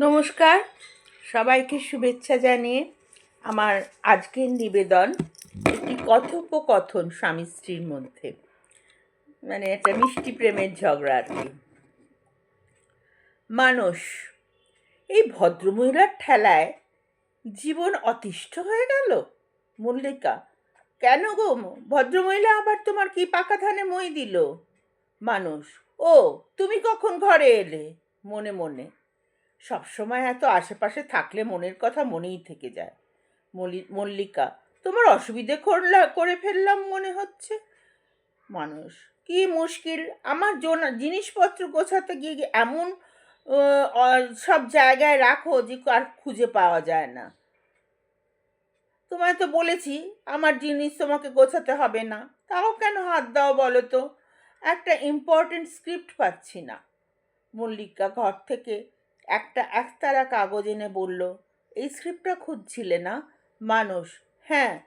নমস্কার। সবাইকে শুভেচ্ছা জানিয়ে আমার আজকের নিবেদন একটি কথোপকথন স্বামী স্ত্রীর মধ্যে। মানে একটা মিষ্টি প্রেমের ঝগড়া আর কি। মানুষ এই ভদ্রমহিলার ঠেলায় জীবন অতিষ্ঠ হয়ে গেল? মল্লিকা, কেন গো? ভদ্রমহিলা আবার তোমার কি পাকা ধানে মই দিল? মানুষ ও, তুমি কখন ঘরে এলে? মনে মনে। সবসময় এত আশেপাশে থাকলে মনের কথা মনেই থেকে যায়। মলি- মল্লিকা, তোমার অসুবিধে করলা করে ফেললাম মনে হচ্ছে? মানুষ, কি মুশকিল। আমার জোন- জিনিসপত্র গোছাতে গিয়ে এমন সব জায়গায় রাখো যে আর খুঁজে পাওয়া যায় না। তোমায় তো বলেছি, আমার জিনিস তোমাকে গোছাতে হবে না। তাও কেন হাত দাও বলো তো? একটা ইম্পর্টেন্ট স্ক্রিপ্ট পাচ্ছি না। মল্লিকা ঘর থেকে একটা একতারা কাগজ এনে বলল, এই স্ক্রিপ্টটা খুঁজছিলে না? মানুষ। হ্যাঁ।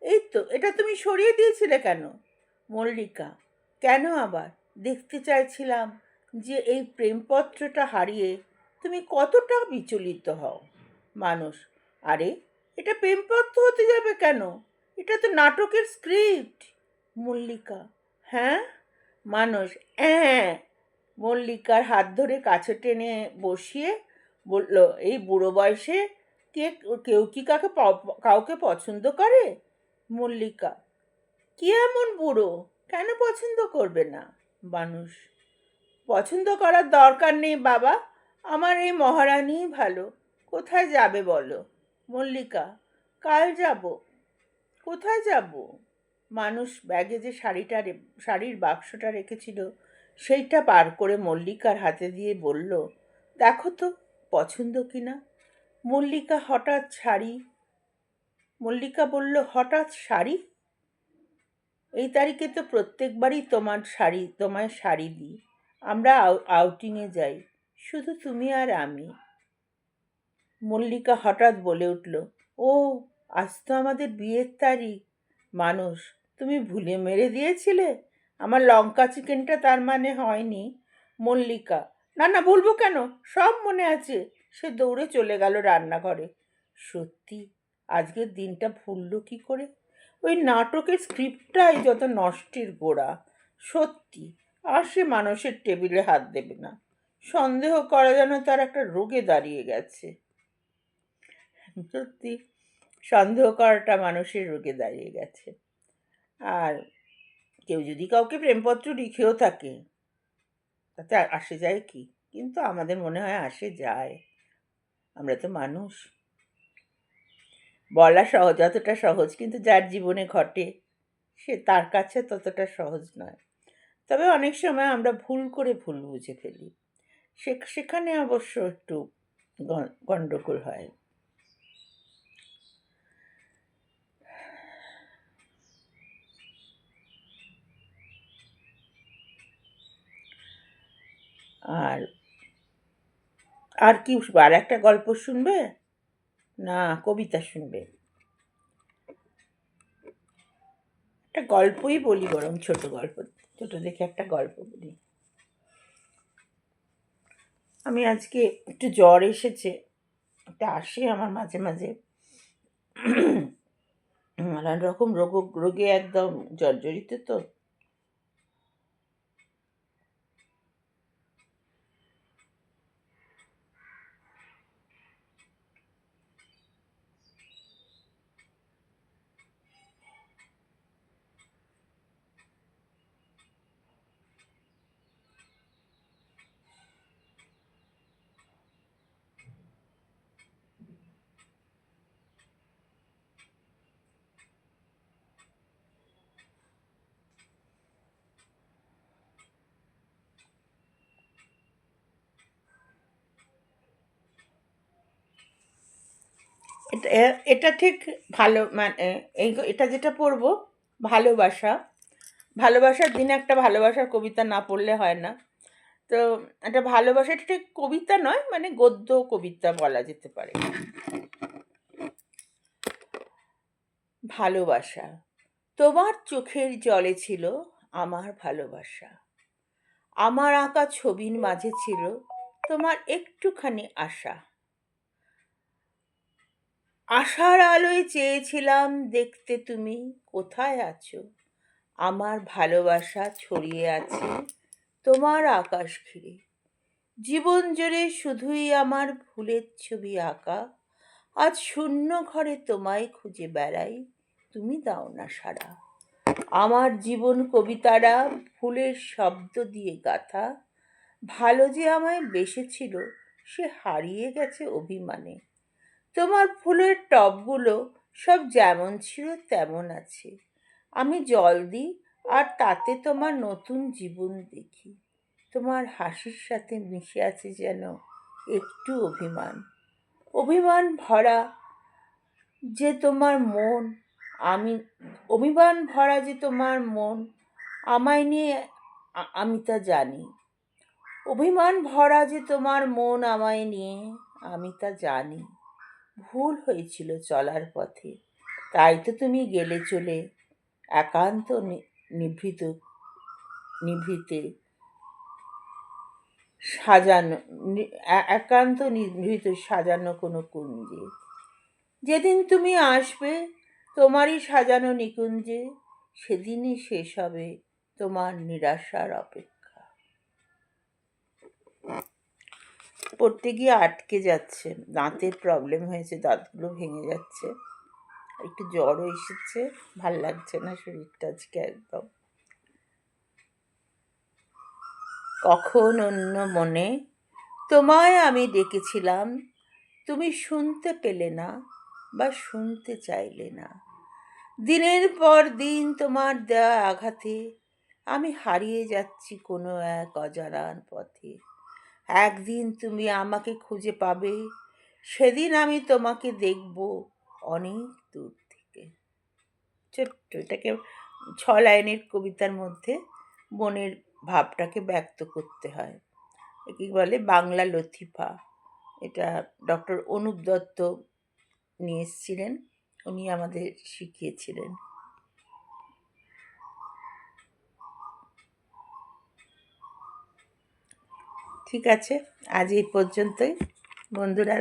এই তো, এটা তুমি সরিয়ে দিয়েছিলে কেন? মল্লিকা। কেন আবার? দেখতে চাইছিলাম যে এই প্রেমপত্রটা হারিয়ে তুমি কতটা বিচলিত হও। মানুষ। আরে, এটা প্রেমপত্র হতে যাবে কেন? এটা তো নাটকের স্ক্রিপ্ট। মল্লিকা। হ্যাঁ? মানুষ। হ্যাঁ মল্লিকার হাত ধরে কাছে টেনে বসিয়ে বলল, এই বুড়ো বয়সে কে, কেউ কি কাকে কাউকে পছন্দ করে? মল্লিকা, কি এমন বুড়ো? কেন পছন্দ করবে না? মানুষ পছন্দ করার দরকার নেই বাবা, আমার এই মহারানীই ভালো, কোথায় যাবে বলো? মল্লিকা, কাল যাব, কোথায় যাব? মানুষ ব্যাগে যে শাড়িটা শাড়ির বাক্সটা রেখেছিল সেইটা বার করে মল্লিকার হাতে দিয়ে বলল, দেখো তো, পছন্দ কি না? মল্লিকা হঠাৎ শাড়ি, মল্লিকা বলল, হঠাৎ শাড়ি? এই তারিখে তো প্রত্যেকবারই তোমার শাড়ি, তোমায় শাড়ি দিই। আমরা আউ- আউটিংয়ে যাই। শুধু তুমি আর আমি। মল্লিকা হঠাৎ বলে উঠল, ও, আজ তো আমাদের বিয়ের তারিখ। মানুষ, তুমি ভুলে মেরে দিয়েছিলে? আমার লঙ্কা চিকেনটা তার মানে হয়নি, মল্লিকা। না না, বলব কেন? সব মনে আছে। সে দৌড়ে চলে গেল রান্নাঘরে। সত্যি? আজকের দিনটা ভুললো কি করে? ওই নাটকের স্ক্রিপ্টটাই যত নষ্টের গোড়া। সত্যি? আর সে মানুষের টেবিলে হাত দেবে না। সন্দেহ করা যেন তার একটা রোগে দাঁড়িয়ে গেছে। সত্যি? সন্দেহ করাটা মানুষের রোগে দাঁড়িয়ে গেছে। আর কেউ যদি কাউকে প্রেমপত্র লিখেও থাকে, তাতে আসে যায় কি? কিন্তু আমাদের মনে হয় আসে যায়। আমরা তো মানুষ। বলা সহজ যতটা সহজ কিন্তু যার জীবনে ঘটে, সে তার কাছে ততটা সহজ নয়। তবে অনেক সময় আমরা ভুল করে ভুল বুঝে ফেলি। সেখানে অবশ্য একটু গণ্ডগোল হয়। আর আর কি, আর একটা গল্প শুনবে? না, কবিতা শুনবে। একটা গল্পই বলি বরং, ছোট গল্প, ছোট দেখে একটা গল্প বলি। আমি আজকে একটু জ্বর এসেছে এটা আসে আমার মাঝে মাঝে। নানান রকম রোগ, রোগে একদম জর্জরিত তো। এটা এটা ঠিক ভালো মানে এই এটা যেটা পড়ব, ভালোবাসা। ভালোবাসার দিনে একটা ভালোবাসার কবিতা না পড়লে হয় না। তো একটা ভালোবাসা, এটা ঠিক কবিতা নয় মানে গদ্য কবিতা বলা যেতে পারে। ভালোবাসা, তোমার চোখের জলে ছিল আমার ভালোবাসা। আমার আঁকা ছবির মাঝে ছিল তোমার একটুখানি আশা। আশার আলোয় চেয়েছিলাম দেখতে তুমি কোথায় আছো? আমার ভালোবাসা ছড়িয়ে আছে তোমার আকাশ ঘিরে। জীবন জুড়ে শুধুই আমার ভুলের ছবি আঁকা। আজ শূন্য ঘরে তোমায় খুঁজে বেড়াই, তুমি দাও না সারা আমার জীবন কবিতারা ফুলের শব্দ দিয়ে গাথা। ভালো যে আমায় বেসেছিল, সে হারিয়ে গেছে অভিমানে। তোমার ফুলের টবগুলো সব যেমন ছিল তেমন আছে। আমি জল দিই আর তাতে তোমার নতুন জীবন দেখি। তোমার হাসির সাথে মিশে আছে যেন একটু অভিমান। অভিমান ভরা যে তোমার মন, আমি, অভিমান ভরা যে তোমার মন, আমায় নিয়ে আমি তা জানি। অভিমান ভরা যে তোমার মন, আমায় নিয়ে আমি তা জানি। ভুল হয়েছিল চলার পথে। তাই তো তুমি গেলে চলে একান্ত নিভৃত, নিভৃতে সাজানো একান্ত নিভৃত সাজানো কোনো কুঞ্জে। যেদিন তুমি আসবে, তোমারই সাজানো নিকুঞ্জে, সেদিনই শেষ হবে তোমার নিরাশার অপেক্ষা। পড়তে গিয়ে আটকে যাচ্ছে। দাঁতের প্রবলেম হয়েছে, দাঁতগুলো ভেঙে যাচ্ছে। একটু জ্বরও এসেছে, ভালো লাগছে না শরীরটা আজকে একদম। কখন অন্য মনে? তোমায় আমি ডেকেছিলাম তুমি শুনতে পেলে না বা শুনতে চাইলে না। দিনের পর দিন তোমার দেওয়া আঘাতে আমি হারিয়ে যাচ্ছি কোনো এক অজানার পথে। একদিন তুমি আমাকে খুঁজে পাবে, সেদিন আমি তোমাকে দেখব অনেক দূর থেকে। ছোট্ট, এটাকে ছ লাইনের কবিতার মধ্যে মনের ভাবটাকে ব্যক্ত করতে হয়। একে বলে বাংলা লতিফা। এটা ডক্টর অনুপ দত্ত নিয়ে এসেছিলেন, উনি আমাদের শিখিয়েছিলেন। ঠিক আছে। আজ এই পর্যন্তই। বন্ধুরা